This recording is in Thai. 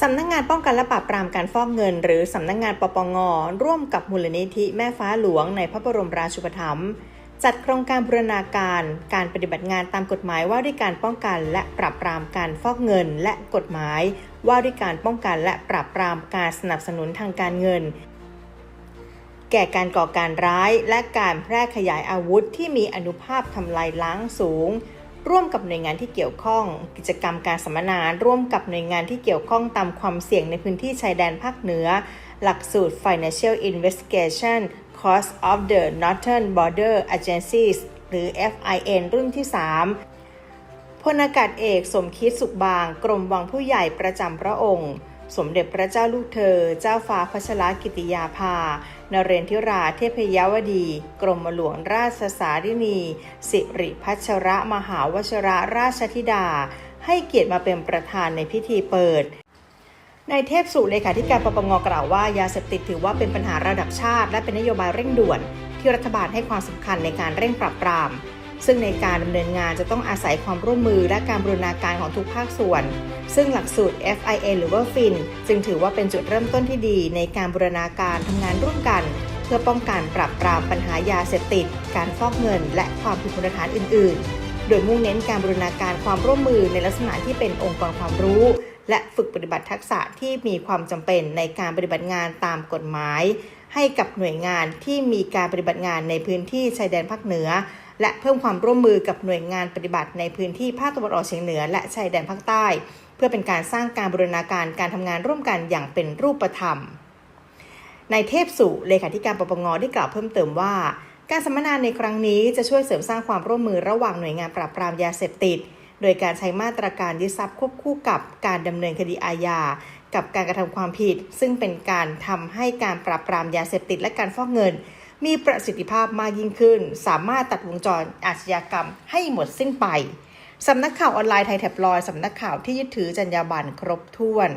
สำนักงานป้องกันและปราบปรามการฟอกเงิน หรือสำนักงานปปง ร่วมกับมูลนิธิแม่ฟ้าหลวงในพระบรมราชูปถัมภ์จัดโครงการบูรณาการการปฏิบัติงานตามกฎหมายว่าด้วยการป้องกันและปราบปรามการฟอกเงิน และกฎหมาย ว่าด้วยการป้องกันและปราบปรามการสนับสนุนทางการเงิน แก่การก่อการร้าย และการแพร่ขยายอาวุธที่มีอนุภาพทำลายล้างสูง ร่วมกับหน่วยงานที่เกี่ยวข้อง กิจกรรมการสัมมนา ร่วมกับหน่วยงานที่เกี่ยวข้องตามความเสี่ยงในพื้นที่ชายแดนภาคเหนือ หลักสูตร Financial Investigation Cost of the Northern Border Agencies หรือ FIN รุ่นที่ 3พลอากาศเอกสมคิดสุขบาง กรมวังผู้ใหญ่ประจำพระองค์ สมเด็จพระเจ้าลูกเธอ เจ้าฟ้าพัชรกิติยาภา นเรนทิราเทพยวดี กรมหลวงราชสารินี สิริพัชระมหาวชระราชธิดา ให้เกียรติมาเป็นประธานในพิธีเปิดนายเทพสุเลขาธิการปปงกล่าวว่ายาเสพติดถือว่าเป็นปัญหาระดับชาติ และเป็นนโยบายเร่งด่วน ที่รัฐบาลให้ความสำคัญในการเร่งปราบปราม ซึ่งในการดำเนินงานจะต้องอาศัยความร่วมมือและการบรูรณาการของทุกภาคส่วน ซึ่งหลักสูตร FIA หรือว่า FIN จึงถือว่าเป็นจุดเริ่มต้นที่ดีในการบูรณาการทำงานร่วมกัน เพื่อป้องกันปราบปรามปัญหายาเสพติด การฟอกเงิน และความผิดมูลฐานอื่น ๆ โดยมุ่งเน้นการบูรณาการความร่วมมือในลักษณะที่เป็นองค์กรความรู้ และฝึกปฏิบัติทักษะที่มีความจำเป็นในการปฏิบัติงานตามกฎหมาย ให้กับหน่วยงานที่มีการปฏิบัติงานในพื้นที่ชายแดนภาคเหนือ และเพิ่มความร่วมมือกับหน่วยงานปฏิบัติในพื้นที่ภาคตะวันออกเฉียงเหนือ และชายแดนภาคใต้ เพื่อเป็นการสร้างการบูรณาการการทำงานร่วมกันอย่างเป็นรูปธรรมนายเทพสุเลขาธิการปปงได้กล่าวเพิ่มเติมว่า การสัมมนาในครั้งนี้จะช่วยเสริมสร้างความร่วมมือระหว่างหน่วยงานปราบปรามยาเสพติด โดยการใช้มาตรการยึดทรัพย์ควบคู่กับการดำเนินคดีอาญากับการกระทำความผิด ซึ่งเป็นการทำให้การปราบปรามยาเสพติดและการฟอกเงิน มีประสิทธิภาพมากยิ่งขึ้น สามารถตัดวงจรอาชญากรรมให้หมดสิ้นไปสำนักข่าวออนไลน์ไทยแท็บลอยสำนักข่าวที่ยึดถือจรรยาบรรณครบถ้วน